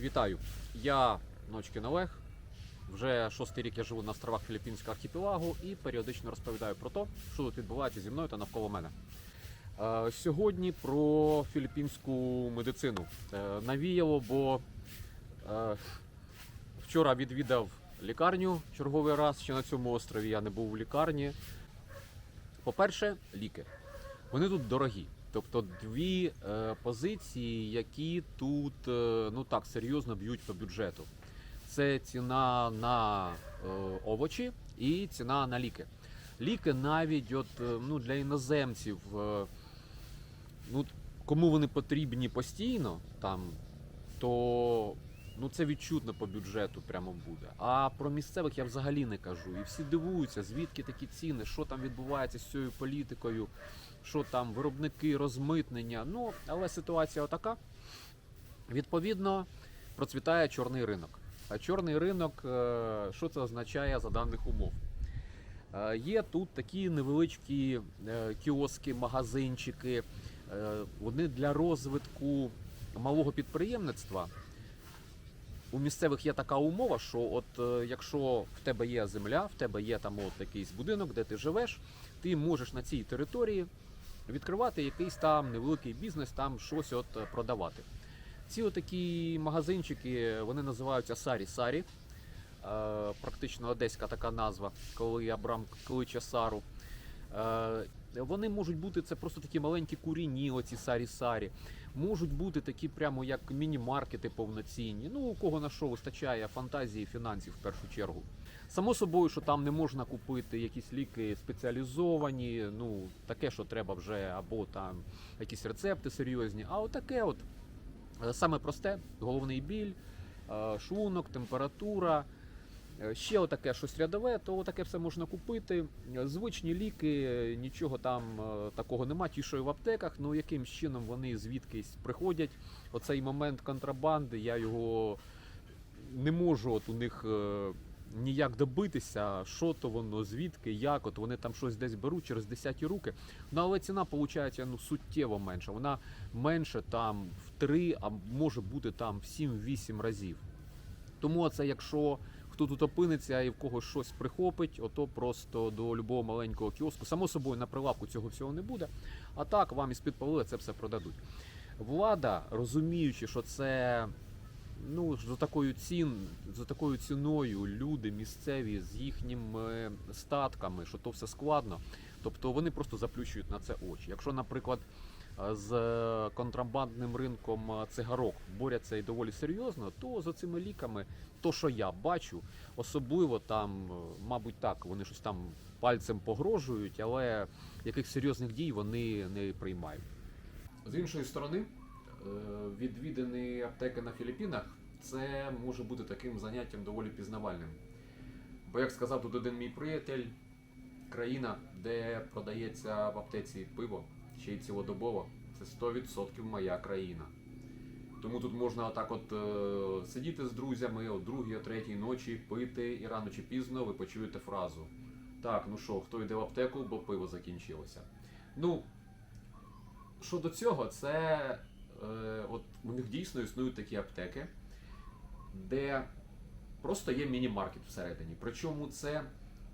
Вітаю! Я Ночкін Олег. Вже шостий рік я живу на островах Філіппінського архіпелагу і періодично розповідаю про те, що тут відбувається зі мною та навколо мене. Е, Сьогодні про філіппінську медицину. Е, Навіяло, бо е, вчора відвідав лікарню черговий раз, ще на цьому острові я не був в лікарні. По-перше, ліки. Вони тут дорогі. Тобто дві е, позиції, які тут е, ну так серйозно б'ють по бюджету. Це ціна на е, овочі і ціна на ліки. Ліки навіть от, е, ну, для іноземців, е, ну, кому вони потрібні постійно, там, то ну, це відчутно по бюджету прямо буде. А про місцевих я взагалі не кажу. І всі дивуються, звідки такі ціни, що там відбувається з цією політикою, що там виробники, розмитнення. Ну, але ситуація отака. Відповідно, процвітає чорний ринок. А чорний ринок, е, що це означає за даних умов? Е, Є тут такі невеличкі е, кіоски, магазинчики. Вони для розвитку малого підприємництва. У місцевих є така умова, що от якщо в тебе є земля, в тебе є там от якийсь будинок, де ти живеш, ти можеш на цій території відкривати якийсь там невеликий бізнес, там щось от е, продавати. Ці отакі магазинчики вони називаються Сарі-Сарі. Е, Практично одеська така назва, коли Абрам кличе Сару. Е, Вони можуть бути це просто такі маленькі куріні, оці сарі-сарі. Можуть бути такі прямо як міні-маркети повноцінні. Ну, у кого на що вистачає фантазії, фінансів в першу чергу. Само собою, що там не можна купити якісь ліки спеціалізовані, ну таке, що треба вже, або там якісь рецепти серйозні, а отаке от Е, Саме просте, головний біль, е, шлунок, температура. Е, Ще отаке щось рядове, то таке все можна купити. Е, Звичні ліки, нічого там е, такого нема, ті, що і в аптеках, ну яким чином вони звідкись приходять. Оцей момент контрабанди, я його не можу от у них ніяк добитися, що то воно, звідки, як, от вони там щось десь беруть через десяті руки. Ну але ціна виходить ну, суттєво менша. Вона менше там в 3, а може бути там в 7-8 разів. Тому це якщо хто тут опиниться і в когось щось прихопить, ото просто до любого маленького кіоску. Само собою на прилавку цього всього не буде. А так вам із-під полили це все продадуть. Влада, розуміючи, що це ну, за такою цін, за такою ціною люди місцеві з їхніми статками, що то все складно. Тобто вони просто заплющують на це очі. Якщо, наприклад, з контрабандним ринком е, цигарок борються і доволі серйозно, то за цими ліками, то що я бачу, особливо там, е, мабуть, так, вони щось там пальцем погрожують, але яких серйозних дій вони не приймають. З іншої сторони, е, відвідані аптеки на Філіппінах це може бути таким заняттям доволі пізнавальним. Бо, як сказав тут один мій приятель, країна, де продається в аптеці пиво, ще й цілодобово, це 100% моя країна. Тому тут можна отак от е, сидіти з друзями о другій, о третій ночі, пити, і рано чи пізно ви почуєте фразу. Так, ну що, хто йде в аптеку, бо пиво закінчилося. Ну, щодо цього, це е, от у них дійсно існують такі аптеки, де просто є міні-маркет всередині. Причому це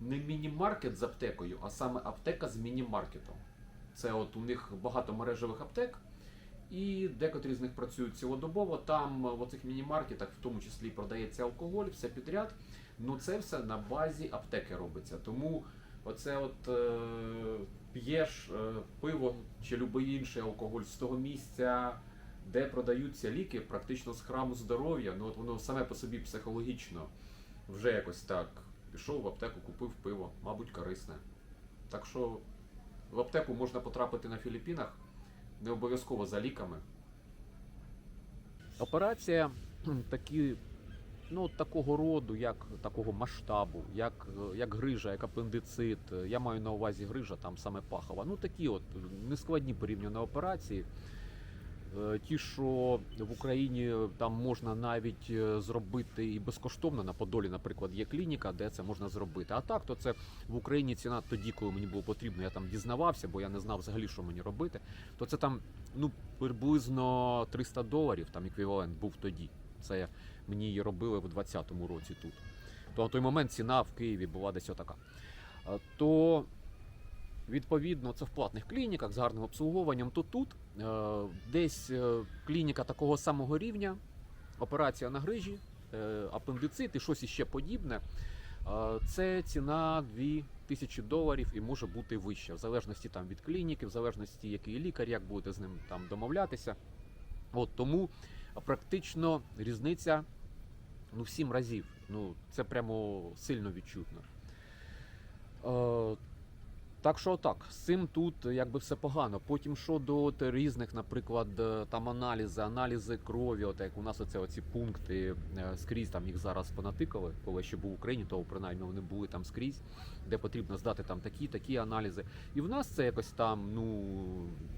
не міні-маркет з аптекою, а саме аптека з міні-маркетом. Це от у них багато мережевих аптек, і декотрі з них працюють цілодобово. Там в оцих міні-маркетах, в тому числі продається алкоголь, все підряд. Ну це все на базі аптеки робиться. Тому оце от е, п'єш е, пиво чи будь-який інший алкоголь з того місця, де продаються ліки, практично з храму здоров'я. Ну от воно саме по собі психологічно вже якось так. Пішов в аптеку, купив пиво, мабуть, корисне. Так що в аптеку можна потрапити на Філіппінах, не обов'язково за ліками. Операція такі, ну, такого роду, як такого масштабу, як, як грижа, як апендицит. Я маю на увазі грижа, там саме пахова. Ну такі от нескладні порівняно операції. Е, Ті, що в Україні там можна навіть е, зробити і безкоштовно на Подолі, наприклад, є клініка, де це можна зробити. А так, то це в Україні ціна тоді, коли мені було потрібно, я там дізнавався, бо я не знав взагалі, що мені робити. То це там ну приблизно 300 доларів, там еквівалент був тоді. це мені її робили в 2020 році тут. То на той момент ціна в Києві була десь отака. Е, То відповідно це в платних клініках з гарним обслуговуванням. То тут е, десь е, клініка такого самого рівня, операція на грижі, е, апендицит і щось іще подібне. Це ціна 2000 доларів і може бути вища, в залежності там від клініки, в залежності який лікар, як будете з ним там домовлятися. От тому практично різниця ну, в 7 разів. Ну, це прямо сильно відчутно. Так що так, з цим тут якби все погано. Потім щодо різних, наприклад, е, там аналізи, аналізи крові, от як у нас оце оці пункти е, скрізь там їх зараз понатикали, коли ще був в Україні, то принаймні вони були там скрізь, де потрібно здати там такі, такі аналізи. І в нас це якось там, ну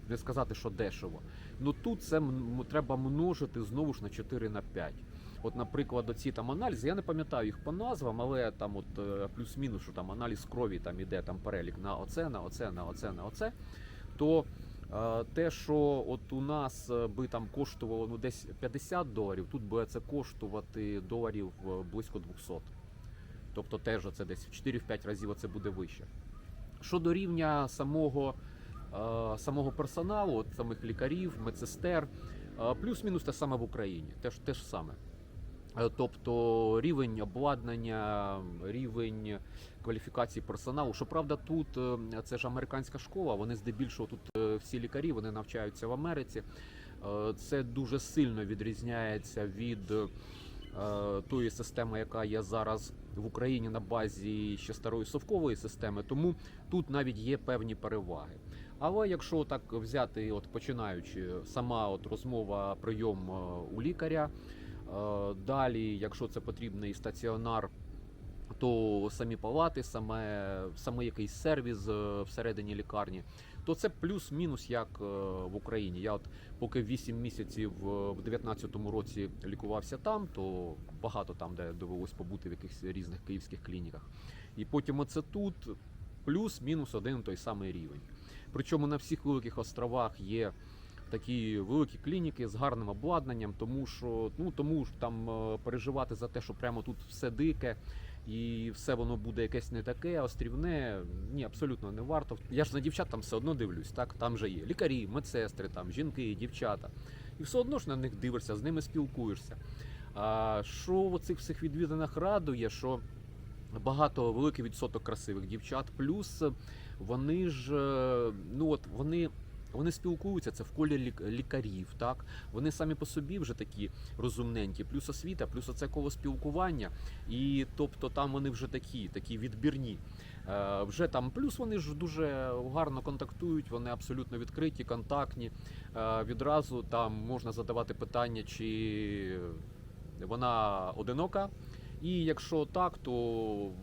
не сказати, що дешево. Ну тут це треба множити знову ж на 4 на 5. От, наприклад, оці там аналізи, я не пам'ятаю їх по назвам, але там от е, плюс-мінус, що там аналіз крові там іде там перелік на оце, на оце, на оце, на оце. То е, те, що от у нас е, би там коштувало ну десь 50 доларів, тут буде це коштувати доларів близько 200. Тобто теж це десь в 4-5 разів це буде вище. Щодо рівня самого, самого персоналу, от самих лікарів, медсестер, плюс-мінус те саме в Україні. Теж, те ж саме. Е, Тобто рівень обладнання, рівень кваліфікації персоналу. Щоправда, тут е, це ж американська школа, вони здебільшого тут е, всі лікарі, вони навчаються в Америці. Це дуже сильно відрізняється від тої системи, яка є зараз в Україні на базі ще старої совкової системи. Тому тут навіть є певні переваги. Але якщо так взяти, от починаючи, сама от розмова, прийом у лікаря. Е, Далі, якщо це потрібний стаціонар, то самі палати, саме, саме якийсь сервіс е, всередині лікарні, то це плюс-мінус як е, в Україні. Я от поки 8 місяців в 2019 році лікувався там, то багато там, де довелось побути в якихось різних київських клініках. І потім оце тут плюс-мінус один той самий рівень. Причому на всіх великих островах є такі великі клініки з гарним обладнанням, тому що ну тому ж там е, переживати за те, що прямо тут все дике. І все воно буде якесь не таке, острівне. Ні, абсолютно не варто. Я ж на дівчат там все одно дивлюсь. Так там же є лікарі, медсестри, там жінки, дівчата. І все одно ж на них дивишся, з ними спілкуєшся. А що в цих всіх відвідинах радує, що багато великий відсоток красивих дівчат, плюс вони ж е, ну от вони. Вони спілкуються це в колі лік- лікарів, так вони самі по собі вже такі розумненькі, плюс освіта, плюс оце коло спілкування, і тобто там вони вже такі, такі відбірні. Е, вже там плюс вони ж дуже гарно контактують, вони абсолютно відкриті, контактні. Е, відразу там можна задавати питання, чи вона одинока. І якщо так, то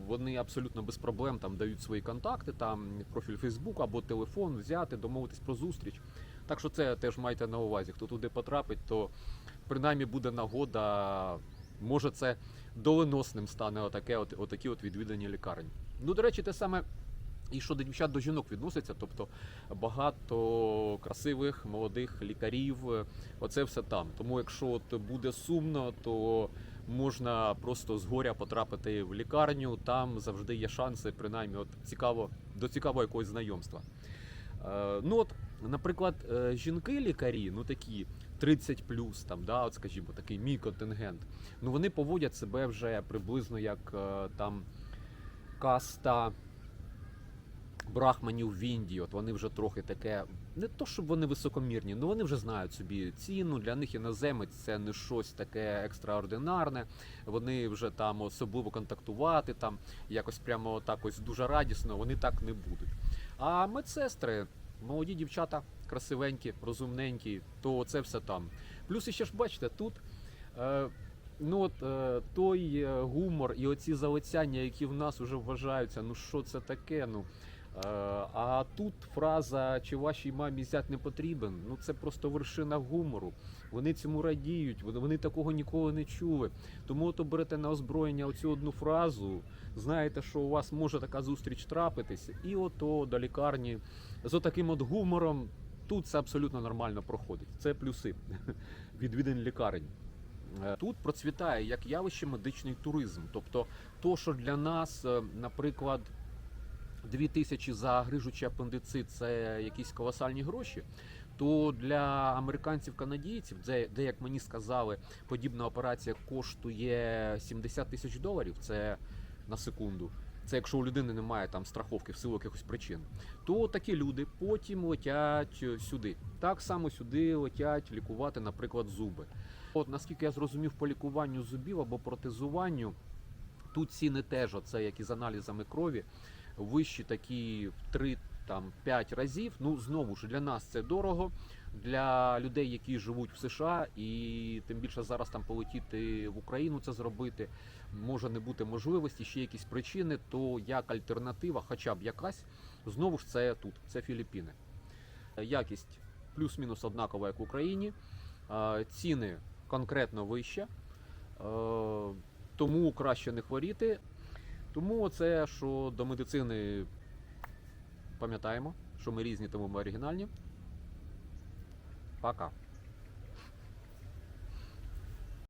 вони абсолютно без проблем там дають свої контакти, там профіль Фейсбук або телефон взяти, домовитись про зустріч. Так що це теж майте на увазі. Хто туди потрапить, то принаймні буде нагода. Може, це доленосним стане отаке, от, отакі от відвідання лікарень. Ну, до речі, те саме і що до дівчат до жінок відноситься, тобто багато красивих молодих лікарів, оце все там. Тому якщо от буде сумно, то можна просто з горя потрапити в лікарню. Там завжди є шанси, принаймні, от цікаво до цікавого якогось знайомства. Е, ну от, наприклад, е, жінки-лікарі, ну такі 30 там, да, от скажімо, такий мій контингент. Ну вони поводять себе вже приблизно як е, там каста брахманів в Індії. От вони вже трохи таке. Не то, щоб вони високомірні, але вони вже знають собі ціну. Для них іноземець це не щось таке екстраординарне. Вони вже там особливо контактувати, там якось прямо так ось дуже радісно, вони так не будуть. А медсестри, молоді дівчата, красивенькі, розумненькі, то це все там. Плюс іще ж бачите, тут. Е, Ну от е, той е, гумор і оці залицяння, які в нас вже вважаються, ну що це таке? Ну а тут фраза чи вашій мамі зять не потрібен, ну це просто вершина гумору. Вони цьому радіють, вони, такого ніколи не чули. Тому то берете на озброєння оцю одну фразу, знаєте, що у вас може така зустріч трапитись, і ото до лікарні з отаким от гумором. Тут це абсолютно нормально проходить. Це плюси відвідин лікарень. Е, Тут процвітає як явище медичний туризм. Тобто, то, що для нас, е, наприклад, 2 тисячі за грижучий апендицит це якісь колосальні гроші. То для американців-канадійців, де, де, як мені сказали, подібна операція коштує 70 тисяч доларів. Це на секунду. Це якщо у людини немає там страховки в силу якихось причин, то такі люди потім летять сюди. Так само сюди летять лікувати, наприклад, зуби. От наскільки я зрозумів, по лікуванню зубів або протезуванню, тут ціни теж, оце як і з аналізами крові, вищі такі в 3-5 разів. Ну знову ж для нас це дорого. Для людей, які живуть в США, і тим більше зараз там полетіти в Україну це зробити, може не бути можливості, ще якісь причини, то як альтернатива, хоча б якась, знову ж це тут, це Філіппіни. Якість плюс-мінус однакова, як в Україні. Ціни конкретно вище, е, тому краще не хворіти. Тому це, що до медицини пам'ятаємо, що ми різні, тому ми оригінальні. Пока.